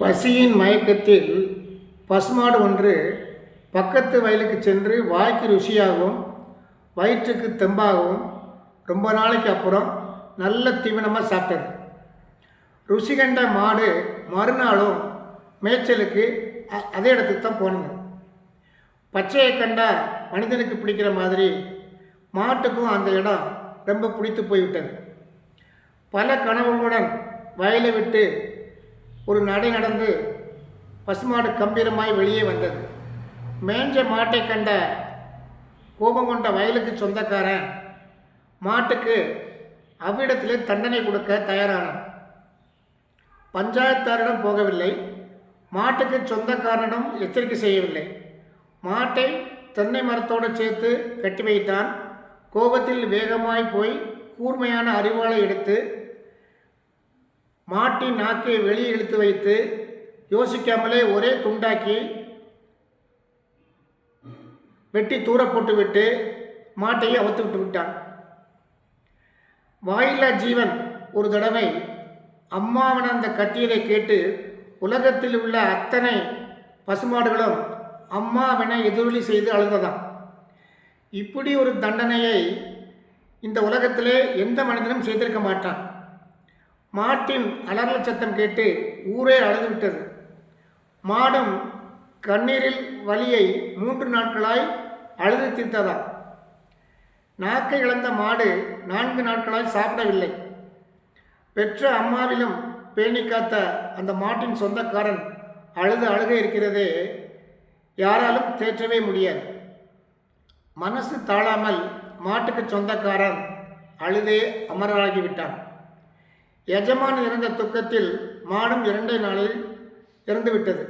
பசியின் மயக்கத்தில் பசுமாடு ஒன்று பக்கத்து வயலுக்கு சென்று வாய்க்கு ருசியாகவும் வயிற்றுக்கு தெம்பாகவும் ரொம்ப நாளைக்கு அப்புறம் நல்ல தீவனமாக சாப்பிட்டது. ருசி கண்ட மாடு மறுநாளும் மேய்ச்சலுக்கு அதே இடத்துக்கு தான் போனது. பச்சையை கண்டா மனிதனுக்கு பிடிக்கிற மாதிரி மாட்டுக்கும் அந்த இடம் ரொம்ப பிடித்து போய்விட்டது. பல கனவுகளுடன் வயலை விட்டு ஒரு நடை நடந்து பசுமாடு கம்பீரமாய் வெளியே வந்தது. மேஞ்ச மாட்டை கண்ட கோபம் கொண்ட வயலுக்கு சொந்தக்காரன் மாட்டுக்கு அவ்விடத்திலே தண்டனை கொடுக்க தயாரானான். பஞ்சாயத்தாரிடம் போகவில்லை. மாட்டுக்கு சொந்தக்காரனிடம் எச்சரிக்கை செய்யவில்லை. மாட்டை தென்னை மரத்தோடு சேர்த்து கட்டி வைத்தான். கோபத்தில் வேகமாய் போய் கூர்மையான அறிவாளை எடுத்து மாட்டின் நாக்கை வெளியே இழுத்து வைத்து யோசிக்காமலே ஒரே துண்டாக்கி வெட்டி தூர போட்டுவிட்டு மாட்டையே மாட்டையை அவுத்து விட்டு விட்டான். வாயில்லா ஜீவன் ஒரு தடவை அம்மாவன் அந்த கத்தியதை கேட்டு உலகத்தில் உள்ள அத்தனை பசுமாடுகளும் அம்மாவென எதிரொலி செய்து அழுததான் இப்படி ஒரு தண்டனையை இந்த உலகத்திலே எந்த மனிதனும் செய்திருக்க மாட்டான். மாட்டின் அலறல் சத்தம் கேட்டு ஊரே அழுதுவிட்டது மாடும் கண்ணீரில் வலியை மூன்று நாட்களாய் அழுது தீர்த்ததா? நாக்கை இழந்த மாடு நான்கு நாட்களாய் சாப்பிடவில்லை. பெற்ற அம்மாவிலும் பேணி காத்த அந்த மாட்டின் சொந்தக்காரன் அழுது அழுக இருக்கிறதே யாராலும் தேற்றவே முடியாது. மனசு தாழாமல் மாட்டுக்கு சொந்தக்காரன் அழுதே அமராகிவிட்டான் எஜமான் இறந்த துக்கத்தில் மாடும் இரண்டே நாளில் இறந்துவிட்டது.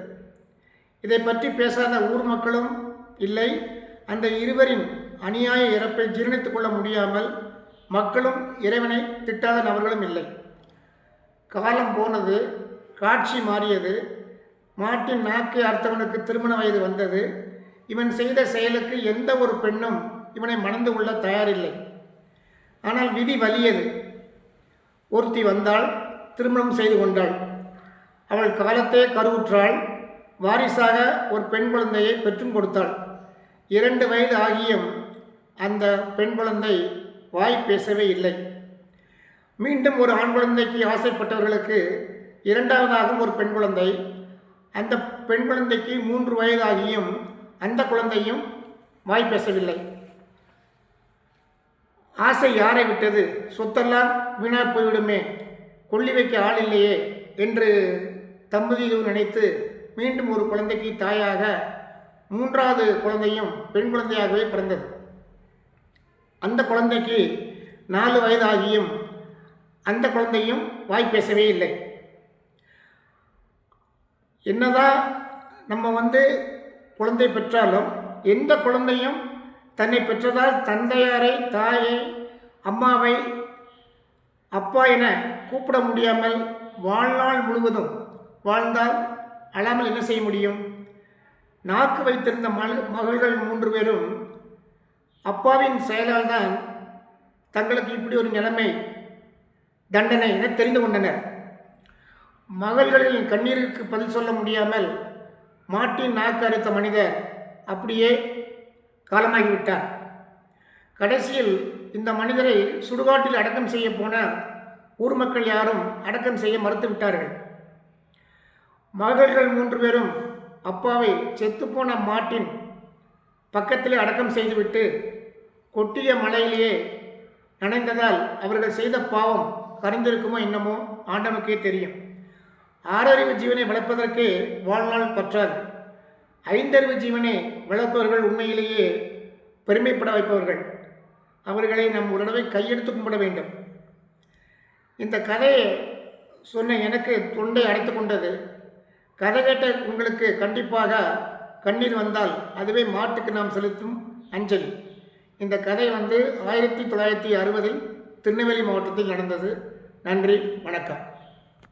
இதை பற்றி பேசாத ஊர் மக்களும் இல்லை. அந்த இருவரின் அநியாய இறப்பை ஜீரணித்துக் கொள்ள முடியாமல் மக்களும் இறைவனை திட்டாத நபர்களும் இல்லை. காலம் போனது காட்சி மாறியது. மாட்டின் நாக்கை அர்த்தவனுக்கு திருமண வயது வந்தது. இவன் செய்த செயலுக்கு எந்த ஒரு பெண்ணும் இவனை மணந்து கொள்ள தயாரில்லை. ஆனால் விதி வலியது. ஒருத்தி வந்தாள் திருமணம் செய்து கொண்டாள். அவள் காலத்தே கருவுற்றாள். வாரிசாக ஒரு பெண் குழந்தையை பெற்றும் கொடுத்தாள். இரண்டு வயது ஆகியும் அந்த பெண் குழந்தை வாய் பேசவே இல்லை. மீண்டும் ஒரு ஆண் குழந்தைக்கு ஆசைப்பட்டவர்களுக்கு இரண்டாவதாகவும் ஒரு பெண் குழந்தை. அந்த பெண் குழந்தைக்கு மூன்று வயதாகியும் அந்த குழந்தையும் வாய் பேசவில்லை. ஆசை யாரை விட்டது? சொத்தெல்லாம் வீணா போய்விடுமே. கொள்ளி வைக்க ஆள் இல்லையே என்று தம்பதியும் நினைத்து மீண்டும் ஒரு குழந்தைக்கு தாயாக மூன்றாவது குழந்தையும் பெண் குழந்தையாகவே பிறந்தது. அந்த குழந்தைக்கு நாலு வயதாகியும் அந்த குழந்தையும் வாய் பேசவே இல்லை. என்னதான் நம்ம வந்து குழந்தை பெற்றாலும் எந்த குழந்தையும் தன்னை பெற்றதால் தந்தையாரை தாயை அம்மாவை அப்பா என கூப்பிட முடியாமல் வாழ்நாள் முழுவதும் வாழ்ந்தால் அழாமல் என்ன செய்ய முடியும்? நாக்கு வைத்திருந்த மகள் மகள்கள் மூன்று பேரும் அப்பாவின் செயலால் தான் தங்களுக்கு இப்படி ஒரு நிலைமை தண்டனை என தெரிந்து கொண்டனர். மகள்களின் கண்ணீருக்கு பதில் சொல்ல முடியாமல் மாட்டின் நாக்கு அறுத்த மனிதர் அப்படியே காலமாகிவிட்டார். கடைசியில் இந்த மனிதரை சுடுகாட்டில் அடக்கம் செய்ய போன ஊர் மக்கள் யாரும் அடக்கம் செய்ய மறுத்துவிட்டார்கள். மகள்கள் மூன்று பேரும் அப்பாவை செத்துப்போன மாட்டின் பக்கத்திலே அடக்கம் செய்துவிட்டு கொட்டிய மலையிலேயே நனைந்ததால் அவர்கள் செய்த பாவம் கரைந்திருக்குமோ என்னமோ ஆண்டவனுக்கே தெரியும். ஆறறிவு ஜீவனை வளர்ப்பதற்கு வாழ்நாள் பற்றாது. ஐந்தறிவு ஜீவனை வளர்ப்பவர்கள் உண்மையிலேயே பெருமைப்பட வைப்பவர்கள். அவர்களை நம் ஒரு கையெடுத்து கும்பிட வேண்டும். இந்த கதையை சொன்ன எனக்கு தொண்டை அடைத்து கொண்டது. கதை கேட்ட உங்களுக்கு கண்டிப்பாக கண்ணீர் வந்தால் அதுவே மாட்டுக்கு நாம் செலுத்தும் அஞ்சலி. இந்த கதை வந்து ஆயிரத்தி தொள்ளாயிரத்தி அறுபதில் திருநெல்வேலி மாவட்டத்தில் நடந்தது. நன்றி வணக்கம்.